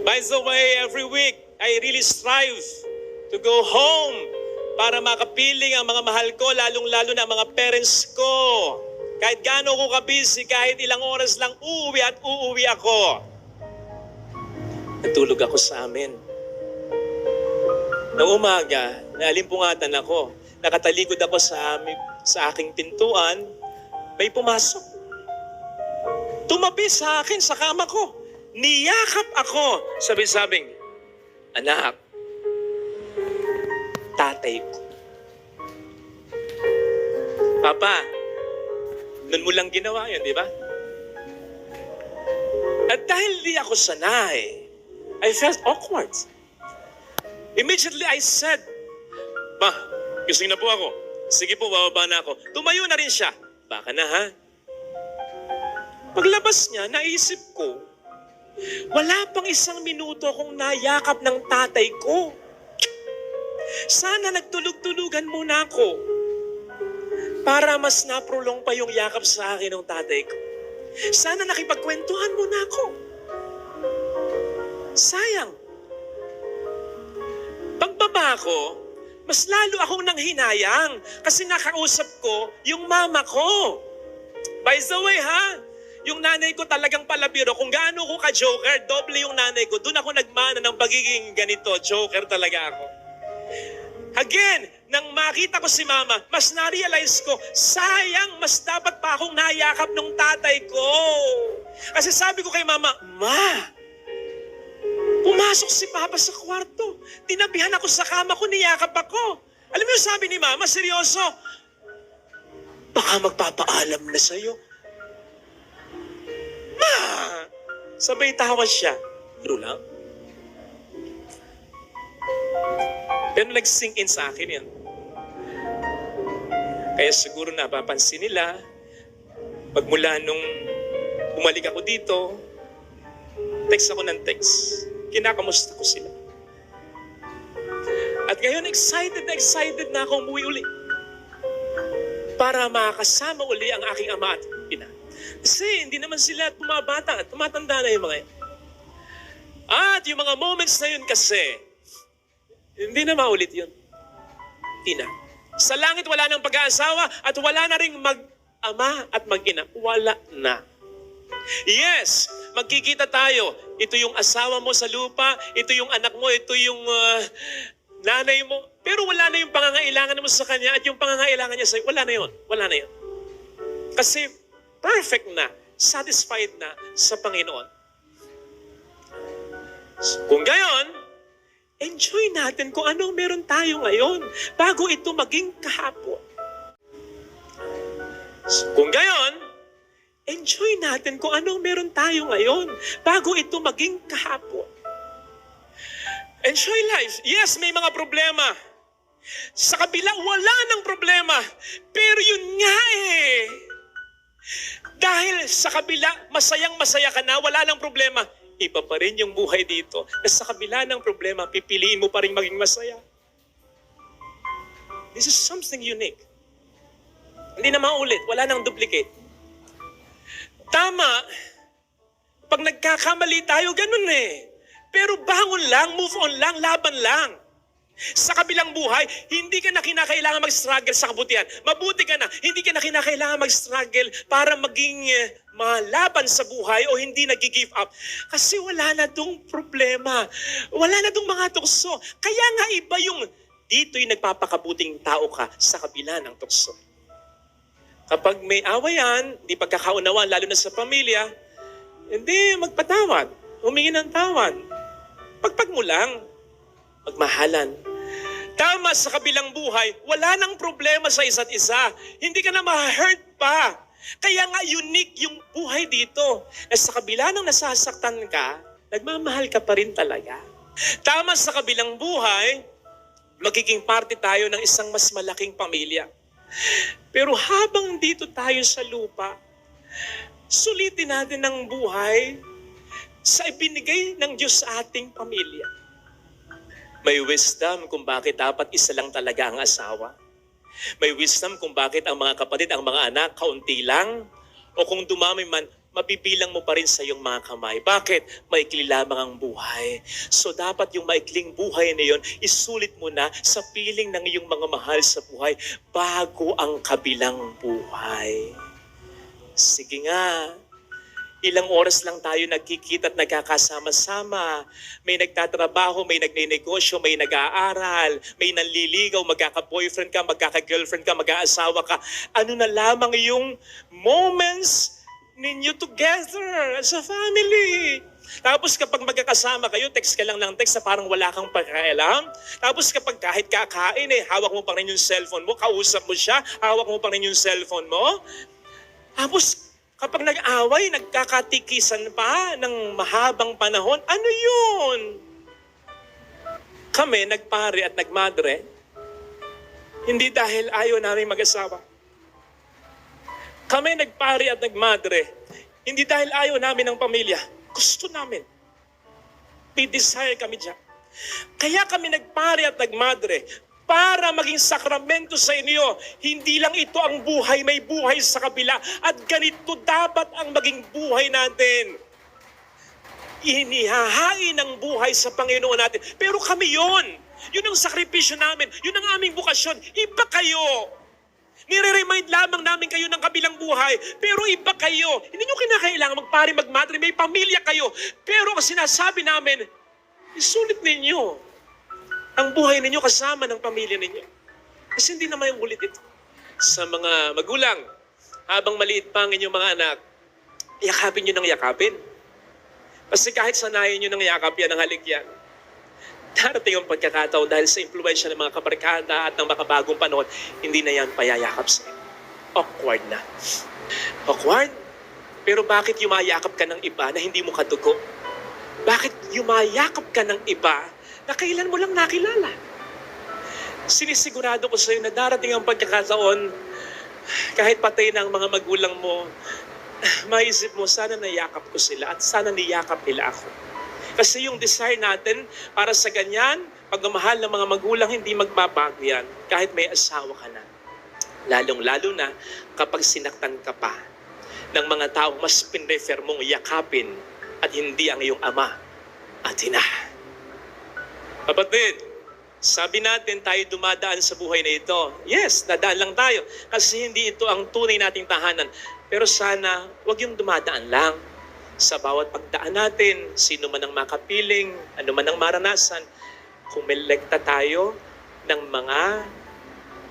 By the way, every week, I really strive to go home para makapiling ang mga mahal ko, lalong-lalo na mga parents ko. Kahit gaano ko kabisi, kahit ilang oras lang uuwi at uuwi ako. Natulog ako sa amin. Na umaga, naalimpungatan ako. Nakatalikod ako sa, aming, sa aking pintuan. May pumasok. Tumabi sa akin sa kama ko. Niyakap ako. Sabi-sabing, Anak, tatay ko. Papa, nun mo lang ginawa yun, di ba? At dahil di ako sanay, I felt awkward. Immediately I said, Ma, gising na po ako. Sige po, bababa na ako. Tumayo na rin siya. Baka na ha? Paglabas niya, naisip ko, wala pang isang minuto akong nayakap ng tatay ko. Sana nagtulog-tulugan muna ako para mas naprolong pa yung yakap sa akin ng tatay ko. Sana nakipagkwentuhan muna ako. Sayang. Pagbaba ko, mas lalo akong nang hinayang kasi nakausap ko yung mama ko. By the way ha, yung nanay ko talagang palabiro. Kung gaano ko ka-joker, doble yung nanay ko. Doon ako nagmana ng pagiging ganito. Joker talaga ako. Again, nang makita ko si mama, mas na-realize ko, sayang, mas dapat pa akong nayakap ng tatay ko. Kasi sabi ko kay mama, Ma, pumasok si papa sa kwarto. Tinabihan ako sa kama ko, niyakap ako. Alam mo yung sabi ni mama, seryoso, baka magpapaalam na sa'yo. Sabay tawa siya. True lang. Pero nag-sink in sa akin yan. Kaya siguro napapansin nila, pagmula nung bumalik ako dito, text ako ng text. Kinakamusta ko sila. At ngayon, excited na excited na ako umuwi uli. Para makasama uli ang aking ama at. Kasi hindi naman sila tumabata at tumatanda na yung mga yan. At yung mga moments na yun kasi, hindi na maulit yun. Tina. Sa langit wala nang pag-aasawa at wala na ring mag-ama at mag-ina. Wala na. Yes, magkikita tayo. Ito yung asawa mo sa lupa, ito yung anak mo, ito yung ah, nanay mo. Pero wala na yung pangangailangan mo sa kanya at yung pangangailangan niya sa'yo, wala na yun. Wala na yun. Kasi perfect na, satisfied na sa Panginoon. Kung gayon, enjoy natin kung anong meron tayo ngayon bago ito maging kahapon. Kung gayon, enjoy natin kung anong meron tayo ngayon bago ito maging kahapon. Enjoy life. Yes, may mga problema. Sa kabila, wala ng problema. Pero yun nga sa kabila, masayang masaya ka na, wala ng problema. Iba pa rin yung buhay dito. Na sa kabila ng problema, pipiliin mo pa rin maging masaya. This is something unique. Hindi na maulit, wala nang duplicate. Tama, pag nagkakamali tayo, ganun eh. Pero bangon lang, move on lang, laban lang. Sa kabilang buhay, hindi ka na kinakailangan mag-struggle sa kabutihan. Mabuti ka na, hindi ka na kinakailangan mag-struggle para maging eh, malaban sa buhay o hindi nag-give up. Kasi wala na dong problema. Wala na dong mga tukso. Kaya nga iba yung dito'y nagpapakabuting tao ka sa kabila ng tukso. Kapag may awayan, di pagkakaunawan, lalo na sa pamilya, hindi magpatawad. Humingi ng tawad. Pagpag mo lang, magmahalan. Tama sa kabilang buhay, wala nang problema sa isa't isa. Hindi ka na ma-hurt pa. Kaya nga unique yung buhay dito. Na sa kabila ng nasasaktan ka, nagmamahal ka pa rin talaga. Tama sa kabilang buhay, magiging parte tayo ng isang mas malaking pamilya. Pero habang dito tayo sa lupa, sulitin natin ang buhay sa ibinigay ng Diyos sa ating pamilya. May wisdom kung bakit dapat isa lang talaga ang asawa. May wisdom kung bakit ang mga kapatid, ang mga anak, kaunti lang. O kung dumami man, mabibilang mo pa rin sa iyong mga kamay. Bakit? Maikli lamang ang buhay. So dapat yung maikling buhay na yun, isulit mo na sa piling ng iyong mga mahal sa buhay bago ang kabilang buhay. Sige nga, ilang oras lang tayo nagkikita at nagkakasama-sama. May nagtatrabaho, may nagninegosyo, may nag-aaral, may nanliligaw, magkaka-boyfriend ka, magkaka-girlfriend ka, mag-aasawa ka. Ano na lamang yung moments ninyo together as a family. Tapos kapag magkakasama kayo, text ka lang ng text na parang wala kang pakialam. Tapos kapag kahit kakain eh, hawak mo pa rin yung cellphone mo, kausap mo siya, hawak mo pa rin yung cellphone mo. Tapos kapag nag-away, nagkakatikisan pa ng mahabang panahon, ano yun? Kami, nagpare at nagmadre, hindi dahil ayaw namin mag-asawa. Kami nagpare at nagmadre, hindi dahil ayaw namin ng pamilya. Gusto namin. May desire kami dyan. Kaya kami nagpare at nagmadre para maging sakramento sa inyo. Hindi lang ito ang buhay, may buhay sa kabila. At ganito dapat ang maging buhay natin. Inihahain ang buhay sa Panginoon natin. Pero kami yon. Yun ang sakripisyo namin. Yun ang aming bukasyon. Iba kayo. Nire-remind lamang namin kayo ng kabilang buhay. Pero iba kayo. Hindi nyo kinakailangan magpari, magmadre. May pamilya kayo. Pero sinasabi namin, isulit ninyo ang buhay ninyo kasama ng pamilya ninyo. Kasi hindi naman yung ulit ito. Sa mga magulang, habang maliit pa ang inyong mga anak, yakapin nyo ng yakapin. Kasi kahit sanayin nyo ng yakap yan, ng halik yan, darating ang pagkakataon dahil sa impluensya ng mga kabarkada at ng makabagong panahon, hindi na yan payayakap sa inyo. Awkward na. Awkward? Pero bakit yumayakap ka ng iba na hindi mo kadugo? Bakit yumayakap ka ng iba na kailan mo lang nakilala? Sinisigurado ko sa iyo na darating ang pagkakataon, kahit patay na ang mga magulang mo, maisip mo, sana nayakap ko sila at sana niyakap nila ako. Kasi yung desire natin para sa ganyan, pagmamahal ng mga magulang, hindi magbabago yan kahit may asawa ka na. Lalong-lalo na kapag sinaktan ka pa ng mga taong mas pinrefer mong yakapin at hindi ang iyong ama at ina. Kapatid, sabi natin tayo dumadaan sa buhay na ito. Yes, dadaan lang tayo kasi hindi ito ang tunay nating tahanan. Pero sana, wag yung dumadaan lang. Sa bawat pagdaan natin, sino man ang makapiling, ano man ang maranasan, kumilekta tayo ng mga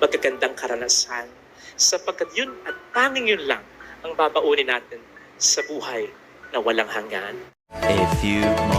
magagandang karanasan. Sapagkat yun at tanging yun lang ang babaunin natin sa buhay na walang hanggan. A few moments